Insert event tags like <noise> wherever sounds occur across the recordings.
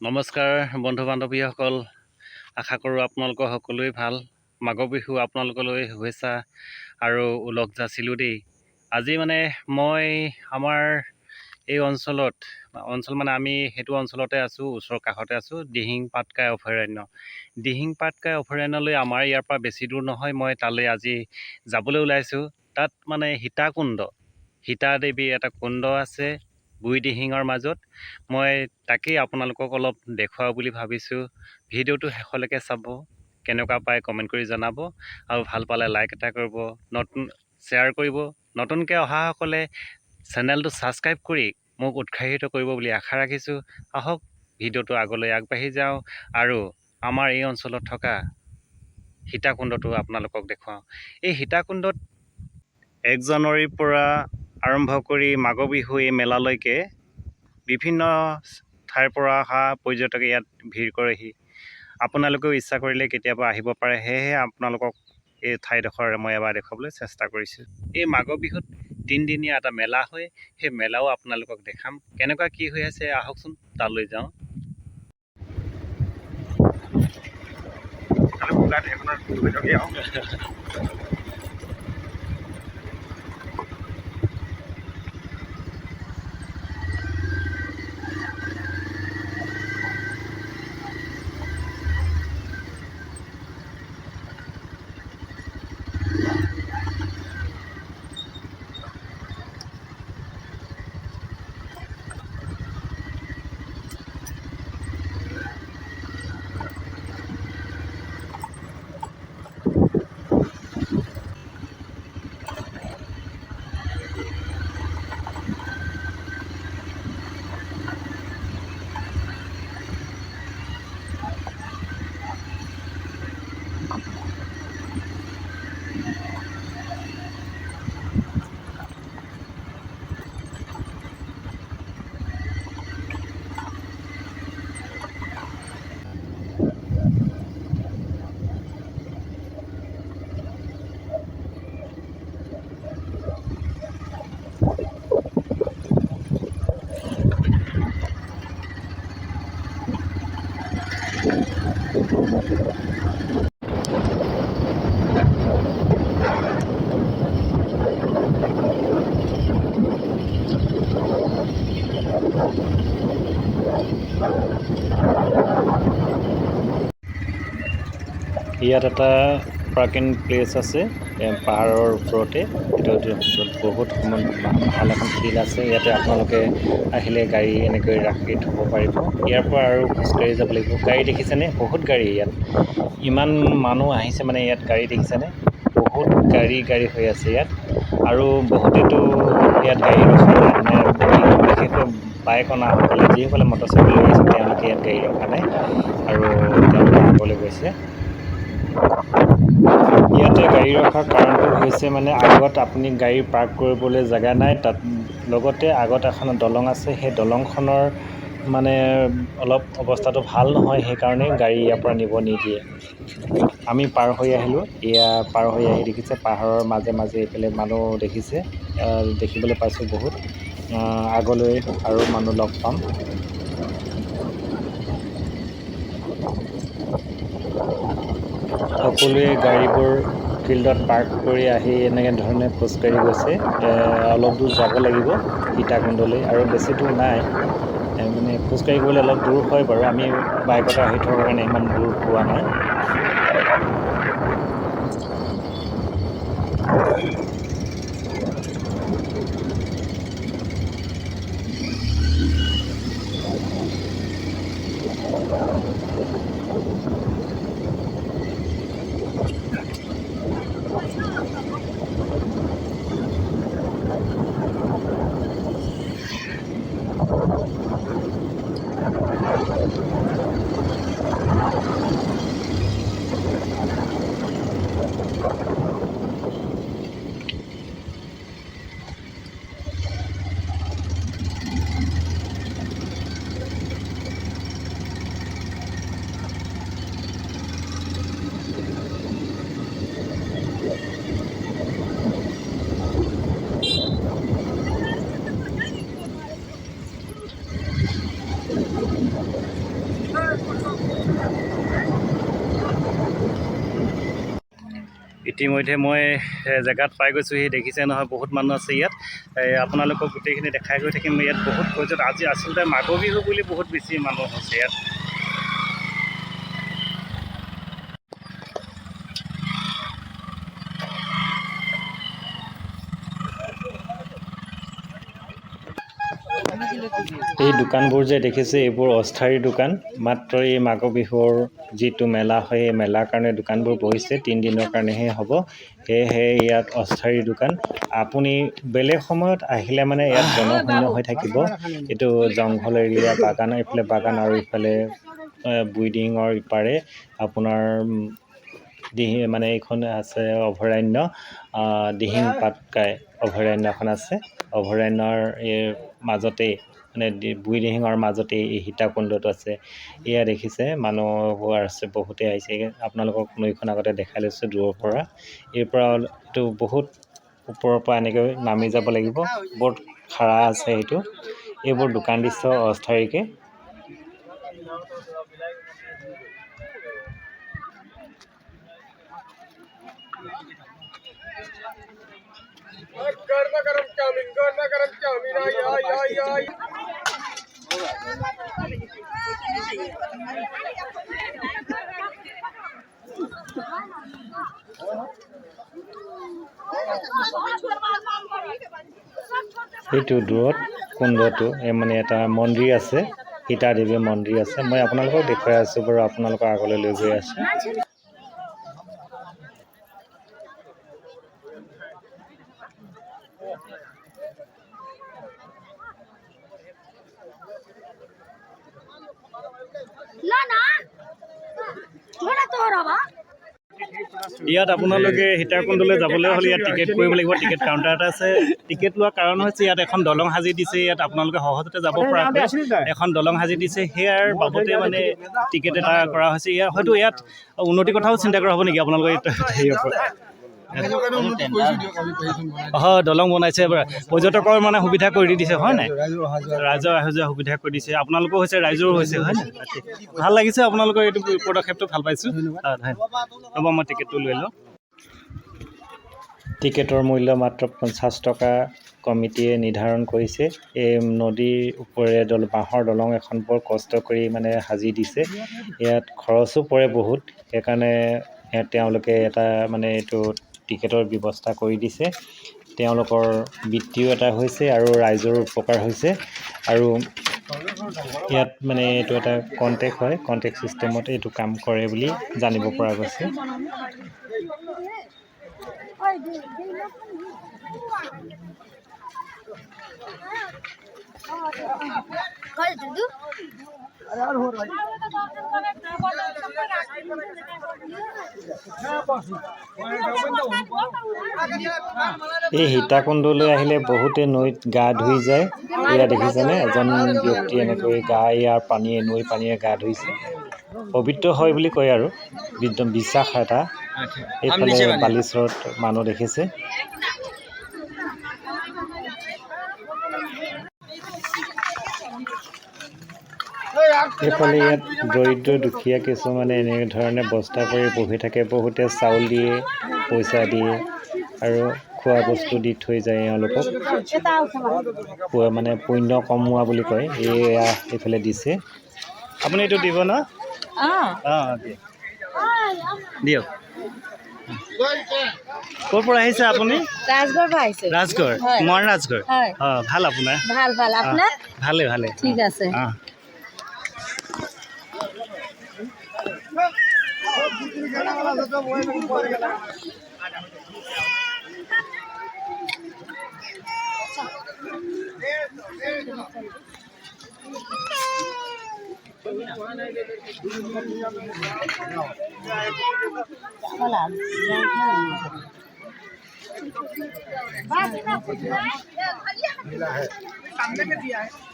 নমস্কাৰ বন্ধু বান্ধৱীসকল আশা কৰোঁ আপোনালোকৰ সকলোৱে ভাল। মাঘৰ বিহু আপোনালোকলৈ শুভেচ্ছা আৰু ওলগ যাচিলোঁ দেই। আজি মানে মই আমাৰ এই অঞ্চলত অঞ্চল মানে আমি সেইটো অঞ্চলতে আছোঁ ওচৰৰ কাষতে আছোঁ দিহিং পাটকাই অভয়াৰণ্য। দিহিং পাটকাই অভয়াৰণ্যলৈ আমাৰ ইয়াৰ পৰা বেছি দূৰ নহয় মই তালৈ আজি যাবলৈ ওলাইছোঁ। তাত মানে সীতাকুণ্ড। সীতা দেৱীৰ এটা কুণ্ড আছে। বুঢ়ীদিহিঙৰ মাজত। মই তাকেই আপোনালোকক অলপ দেখুৱাওঁ বুলি ভাবিছোঁ। ভিডিঅ'টো শেষলৈকে চাব কেনেকুৱা পায় কমেণ্ট কৰি জনাব আৰু ভাল পালে লাইক এটা কৰিব নতুন শ্বেয়াৰ কৰিব। নতুনকৈ অহাসকলে চেনেলটো ছাবস্ক্ৰাইব কৰি মোক উৎসাহিত কৰিব বুলি আশা ৰাখিছোঁ। আহক ভিডিঅ'টো আগলৈ আগবাঢ়ি যাওঁ আৰু আমাৰ এই অঞ্চলত থকা সীতাকুণ্ডটো আপোনালোকক দেখুৱাওঁ। এই সীতাকুণ্ডত এক জানুৱাৰীৰ পৰা আৰম্ভ কৰি মাঘৰ বিহু এই মেলালৈকে বিভিন্ন ঠাইৰ পৰা অহা পৰ্যটকে ইয়াত ভিৰ কৰেহি। আপোনালোকেও ইচ্ছা কৰিলে কেতিয়াবা আহিব পাৰে। সেয়েহে আপোনালোকক এই ঠাইডোখৰ মই এবাৰ দেখুৱাবলৈ চেষ্টা কৰিছোঁ। এই মাঘৰ বিহুত তিনিদিনীয়া এটা মেলা হয়। সেই মেলাও আপোনালোকক দেখাম। কেনেকুৱা কি হৈ আছে আহকচোন তালৈ যাওঁ। <laughs> ইয়াত এটা পাৰ্কিং প্লেচ আছে পাহাৰৰ ওপৰতে। বহুত ভালো এখন ফিল্ড আছে। ইয়াতে আপোনালোকে আহিলে গাড়ী এনেকৈ ৰাখি থ'ব পাৰিব। ইয়াৰ পৰা আৰু খোজকাঢ়ি যাব লাগিব। গাড়ী দেখিছেনে? বহুত গাড়ী ইয়াত। ইমান মানুহ আহিছে মানে ইয়াত গাড়ী দেখিছেনে? বহুত গাড়ী গাড়ী হৈ আছে ইয়াত। আৰু বহুতেতো ইয়াত গাড়ী মানে বিশেষকৈ বাইক অনাসকলে, যিসকলে মটৰচাইকেল লৈ আহিছে তেওঁলোকে ইয়াত গাড়ী ৰখা নাই। আৰু তেওঁলোকে আগলৈ গৈছে। ইয়াতে গাড়ী ৰখাৰ কাৰণটো হৈছে মানে আগত আপুনি গাড়ী পাৰ্ক কৰিবলৈ জেগা নাই তাত লগতে আগত এখন দলং আছে সেই দলংখনৰ মানে অলপ অৱস্থাটো ভাল নহয় সেইকাৰণে গাড়ী ইয়াৰ পৰা নিব নিদিয়ে। আমি পাৰ হৈ আহিলোঁ এয়া পাৰ হৈ আহি দেখিছে পাহাৰৰ মাজে মাজে এইফালে মানুহ দেখিছে দেখিবলৈ পাইছোঁ বহুত আগলৈ আৰু মানুহ লগ পাম। সকলোৱে গাড়ীবোৰ ফিল্ডত পাৰ্ক কৰি আহি এনেকৈ ধৰণে খোজকাঢ়ি গৈছে অলপ দূৰ যাব লাগিব সীতাকুণ্ডলৈ আৰু বেছি দূৰ নাই। মানে খোজকাঢ়ি গ'লে অলপ দূৰ হয় বাৰু আমি বাইকতে আহি থকাৰ কাৰণে ইমান দূৰ পোৱা নাই। ইতিমধ্যে মই জেগাত পাই গৈছোঁহি দেখিছে নহয়, বহুত মানুহ আছে ইয়াত। আপোনালোকক গোটেইখিনি দেখাই গৈ থাকিম। ইয়াত বহুত পৰ্যটক, আজি আচলতে মাঘ বিহু বুলি বহুত বেছি মানুহ হৈছে ইয়াত। এই দোকানবোৰ যে দেখিছে, এইবোৰ অস্থায়ী দোকান। মাত্ৰ এই মাঘ বিহুৰ যিটো মেলা হয়, এই মেলাৰ কাৰণে দোকানবোৰ বহিছে তিনিদিনৰ কাৰণেহে হ'ব। সেয়েহে ইয়াত অস্থায়ী দোকান। আপুনি বেলেগ সময়ত আহিলে মানে ইয়াত জনশূন্য হৈ থাকিব। এইটো জংঘল এৰিয়া, বাগান, এইফালে বাগান আৰু ইফালে বুইডিঙৰ ইপাৰে আপোনাৰ দিহি মানে এইখন আছে অভয়াৰণ্য। দিহিং পাটকাই অভয়াৰণ্য এখন আছে। অভয়াৰণ্যৰ মাজতেই মানে দি- বুঢ়ীদিহিঙৰ মাজতেই এই সীতাকুণ্ডটো আছে এয়া দেখিছে মানুহবোৰ আছে বহুতে আহিছে আপোনালোকক নৈখন আগতে দেখাই লৈছোঁ দূৰৰ পৰা এই পৰা এইটো বহুত ওপৰৰ পৰা এনেকৈ নামি যাব লাগিব বহুত খাৰা আছে সেইটো এইবোৰ দোকান দিছে অস্থায়ীকৈ गरमा गरम चाउमीन गरमा गरम चाउमीन आई आई आई आई সেইটো দূৰত কুণ্ডটো মানে এটা মন্দিৰ আছে সীতা দেৱী মন্দিৰ আছে। মই আপোনালোকক দেখুৱাই আছোঁ বাৰু, আপোনালোকৰ আগলৈ লৈ গৈ আছোঁ। ইয়াত আপোনালোকে সীতাকুণ্ডলৈ যাবলৈ হ'লে ইয়াত টিকেট কৰিব লাগিব। টিকেট কাউণ্টাৰ এটা আছে। টিকেট লোৱাৰ কাৰণ হৈছে ইয়াত এখন দলং সাজি দিছে। ইয়াত আপোনালোকে সহজতে যাব পৰাকৈ এখন দলং সাজি দিছে। সেয়াৰ বাবতে মানে টিকেট এটা কৰা হৈছে। ইয়াত হয়তো ইয়াত উন্নতিৰ কথাও চিন্তা কৰা হ'ব নেকি আপোনালোকৰ ইয়াত হেৰিয়ৰ পৰা হয় দলং বনাইছে এবাৰ পৰ্যটকৰ মানে সুবিধা কৰি দিছে হয় নাই? ৰাইজৰ অহা যোৱা। সুবিধা কৰি দিছে। আপোনালোকৰো হৈছে ৰাইজৰো হৈছে হয় নাই? ভাল লাগিছে আপোনালোকৰ এইটো পদক্ষেপটো ভাল পাইছোঁ। হ'ব মই টিকেটটো লৈ লওঁ। টিকেটৰ মূল্য মাত্ৰ পঞ্চাছ টকা কমিটিয়ে নিৰ্ধাৰণ কৰিছে। এই নদীৰ ওপৰেৰে দল বাঁহৰ দলং এখন বৰ কষ্ট কৰি মানে সাজি দিছে। ইয়াত খৰচো পৰে বহুত। সেইকাৰণে তেওঁলোকে এটা মানে এইটো টিকেটৰ ব্যৱস্থা কৰি দিছে। তেওঁলোকৰ বৃত্তিও এটা হৈছে আৰু ৰাইজৰো উপকাৰ হৈছে। আৰু ইয়াত মানে এইটো এটা কণ্টেক্ট হয় কণ্টেক্ট ছিষ্টেমত এইটো কাম কৰে বুলি জানিব পৰা গৈছে। এই সীতাকুণ্ডলৈ আহিলে বহুতে নৈত গা ধুই যায়। এয়া দেখিছেনে? এজন ব্যক্তি এনেকৈ গা ইয়াৰ পানীয়ে নৈ পানীয়ে গা ধুইছে। পবিত্ৰ হয় বুলি কয় আৰু। একদম বিশ্বাস এটা। এইফালে বালিচৰত মানুহ দেখিছে। এইফালে ইয়াত দৰিদ্ৰ দুখীয়া কিছুমানে এনেধৰণে বস্তা কৰি বহি থাকে বহুতে চাউল দিয়ে পইচা দিয়ে আৰু খোৱা বস্তু দি থৈ যায় এওঁলোকক। মানে পুণ্য কমোৱা বুলি কয় এয়া এইফালে দিছে। আপুনি এইটো দিব ন? অঁ। দিয়ক। ক'ৰ পৰা আহিছে আপুনি? ৰাজগড় পৰা আহিছে। ৰাজগড়। ৰাজগড়? অঁ ভালো আপোনাৰ? ভালো ভালো। আপোনাৰ? ভালে ভালে ঠিক আছে। অঁ। सामने में दिया है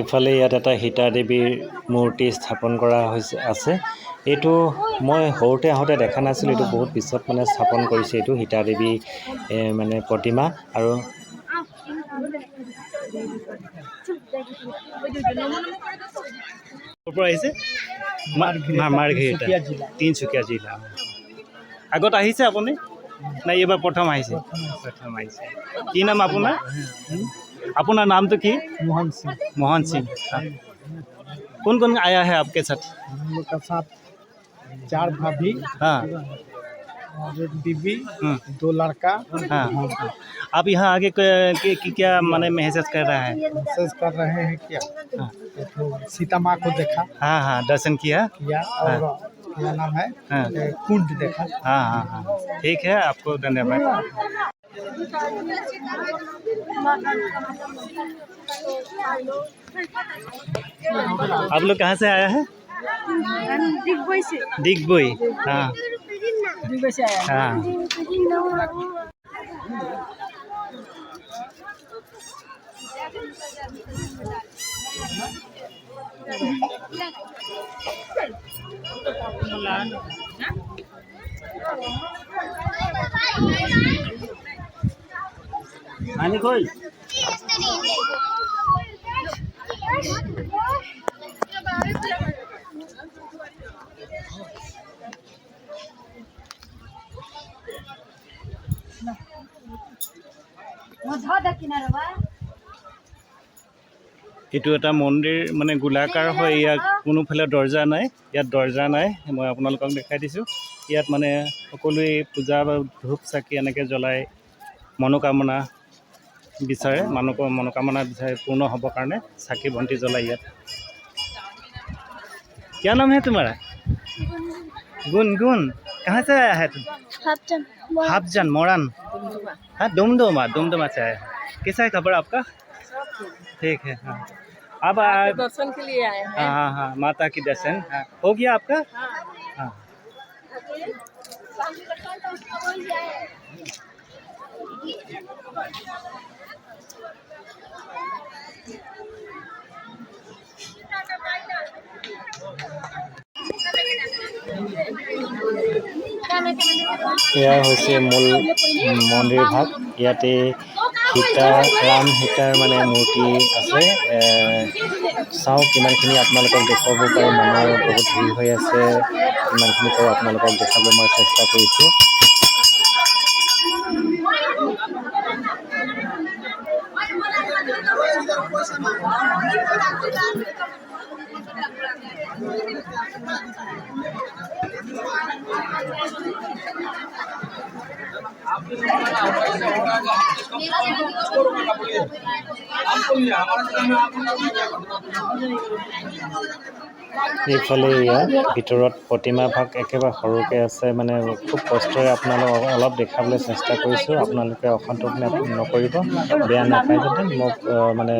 ইফালে ইয়াত এটা সীতা দেৱীৰ মূৰ্তি স্থাপন কৰা হৈছে আছে। এইটো মই সৰুতে আহোঁতে দেখা নাছিলোঁ এইটো বহুত পিছত মানে স্থাপন কৰিছে এইটো সীতা দেৱী মানে প্ৰতিমা আৰু ক'ৰ পৰা আহিছে? মাৰ্ঘেৰিটা তিনিচুকীয়া জিলা। আগত আহিছে আপুনি নাই এইবাৰ প্ৰথম আহিছে প্ৰথম আহিছে কি নাম আপোনাৰ আপোনাৰ नाम तो की मोहन सिंह मोहन सिंह कौन कौन आया है आपके साथ हम लोग का साथ चार भाभी हाँ और एक बीबी हम्म, दो लड़का हाँ आप यहाँ आगे क- कि, कि क्या माने महसूस कर रहा है मैसेज कर रहे हैं क्या हाँ एक तो सीता माँ को देखा हाँ हाँ दर्शन किया किया और नाम है हाँ। कुंड देखा। हाँ हाँ हाँ। ठीक है आपको धन्यवाद। आप लोग कहाँ से आया है? दिग्बई से। दिग्बोई हाँ। दिग्बई से आया हाँ। আনি কই মজা দেখিনা রে বা? এইটো এটা মন্দিৰ মানে গোলাকাৰ হয় ইয়াত কোনোফালে দৰ্জা নাই ইয়াত দৰ্জা নাই মই আপোনালোকক দেখাই দিছোঁ ইয়াত মানে সকলোৱে পূজা বা ধূপ চাকি এনেকৈ জ্বলাই মনোকামনা বিচাৰে মানুহ মনোকামনা বিচাৰে পূৰ্ণ হ'বৰ কাৰণে চাকি বন্তি জ্বলাই ইয়াত क्या नाम है तुम्हारा गुन गुन कहाँ से आया है तुम हाफचन हाफजन मोरन हाँ दुमदुमा दुमदुमा से आया है कैसा है खबर आपका ठीक है हाँ। अब दर्शन के लिए आए हैं। हाँ हाँ हाँ माता की दर्शन हाँ। हो गया आपका? हाँ। এয়া হৈছে মূল, মন্দিৰ ভাগ। ইয়াতে সীতা, ৰাম সীতাৰ মানে মূৰ্তি আছে। চাওঁ কিমানখিনি আপোনালোকক দেখুৱাব পাৰোঁ। মানুহৰ বহুত ভিৰ হৈ আছে। কিমানখিনি পাৰোঁ আপোনালোকক দেখাব মই চেষ্টা কৰিছোঁ। এইফালে এয়া ভিতৰত প্ৰতিমা ভাগ একেবাৰে সৰুকৈ আছে মানে খুব কষ্টৰে আপোনালোকক অলপ দেখাবলৈ চেষ্টা কৰিছোঁ। আপোনালোকে অসন্তোষ নকৰিব বেয়া নাপায় যাতে মোক মানে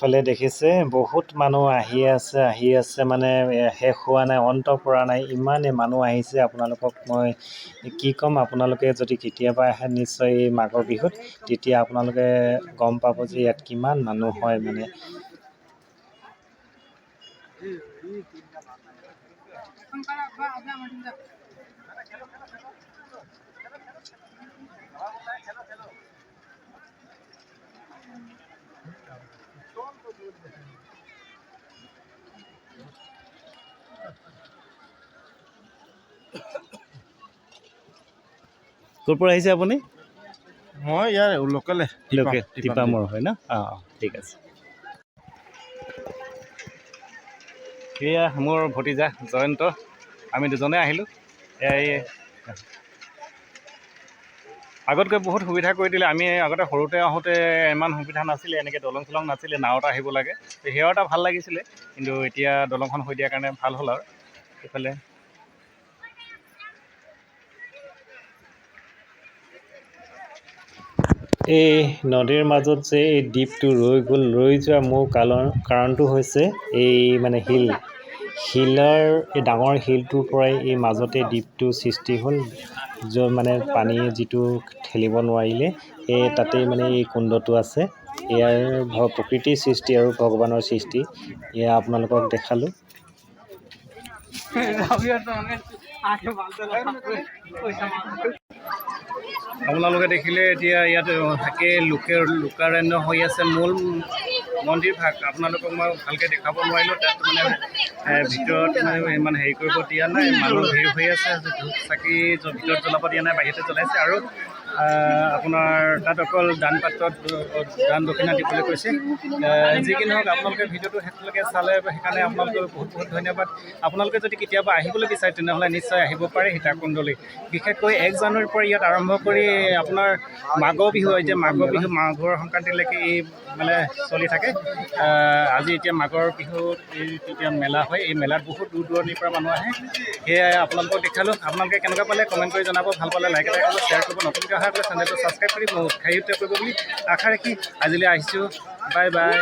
ফালে দেখিছে বহুত মানুহ আহি আছে আহি আছে মানে শেষ হোৱা নাই অন্ত পৰা নাই ইমানেই মানুহ আহিছে আপোনালোকক মই কি ক'ম আপোনালোকে যদি কেতিয়াবা আহে নিশ্চয় এই মাঘৰ বিহুত তেতিয়া আপোনালোকে গম পাব যে ইয়াত কিমান মানুহ হয় মানে। ক'ৰ পৰা আহিছে আপুনি? মই ইয়াৰ লোকেলে টিপামৰ হয় ন? অঁ অঁ ঠিক আছে। সেয়া মোৰ ভতিজা জয়ন্ত আমি দুজনে আহিলোঁ। এই আগতকৈ বহুত সুবিধা কৰি দিলে। আমি আগতে সৰুতে আহোঁতে ইমান সুবিধা নাছিলে এনেকৈ দলং চলং নাছিলে নাৱত আহিব লাগে। সেয়াও এটা ভালো লাগিছিলে। কিন্তু এতিয়া দলংখন হৈ দিয়াৰ কাৰণে ভালো হ'ল আৰু। এইফালে এই নদীৰ মাজত যে এই দ্বীপটো ৰৈ গ'ল, ৰৈ যোৱা মূল কাৰণ কাৰণটো হৈছে এই মানে শিল। শিলৰ, এই ডাঙৰ শিলটোৰ পৰাই এই মাজতে দ্বীপটো সৃষ্টি হ'ল, য'ত মানে পানীয়ে যিটো ঠেলিব নোৱাৰিলে, এই তাতেই মানে এই কুণ্ডটো আছে। ইয়াৰ প্ৰকৃতিৰ সৃষ্টি আৰু ভগৱানৰ সৃষ্টি, এয়া আপোনালোকক দেখালোঁ। আপোনালোকে দেখিলে এতিয়া ইয়াত থাকে লোকে, লোকাৰণ্য হৈ আছে মূল মন্দিৰ ভাগ। আপোনালোকক মই ভালকৈ দেখাব নোৱাৰিলোঁ, তাত মানে ভিতৰত মানে ইমান হেৰি কৰিব দিয়া নাই, মানুহ ভিৰ হৈ আছে ধূপ চাকি ভিতৰত জ্বলাব দিয়া নাই, বাহিৰতে জ্বলাইছে। আৰু আপোনাৰ তাত অকল দান পাত্ৰত দান দক্ষিণা দিবলৈ কৈছে। যি কি নহওক আপোনালোকে ভিডিঅ'টো শেষলৈকে চালে সেইকাৰণে আপোনালোকক বহুত বহুত ধন্যবাদ। আপোনালোকে যদি কেতিয়াবা আহিবলৈ বিচাৰে তেনেহ'লে নিশ্চয় আহিব পাৰে সীতাকুণ্ডলৈ। বিশেষকৈ এক জানুৱাৰীৰ পৰা ইয়াত আৰম্ভ কৰি আপোনাৰ মাঘৰ বিহু এতিয়া মাঘৰ বিহু মাঘৰ সংক্ৰান্তিলৈকে এই মানে চলি থাকে। আজি এতিয়া মাঘৰ বিহুত এই যেতিয়া মেলা হয় এই মেলাত বহুত দূৰ দূৰণিৰ পৰা মানুহ আহে। সেয়াই আপোনালোকক দেখালোঁ। আপোনালোকে কেনেকুৱা পালে কমেণ্ট কৰি জনাব। ভাল পালে লাইক এটা কৰিব শ্বেয়াৰ কৰিব। নতুনকৈ অহা কৰিলে চেনেলটো ছাবস্ক্ৰাইব কৰি মই উৎসাহিত কৰিব বুলি আশা ৰাখি আজিলৈ আহিছোঁ। Bye bye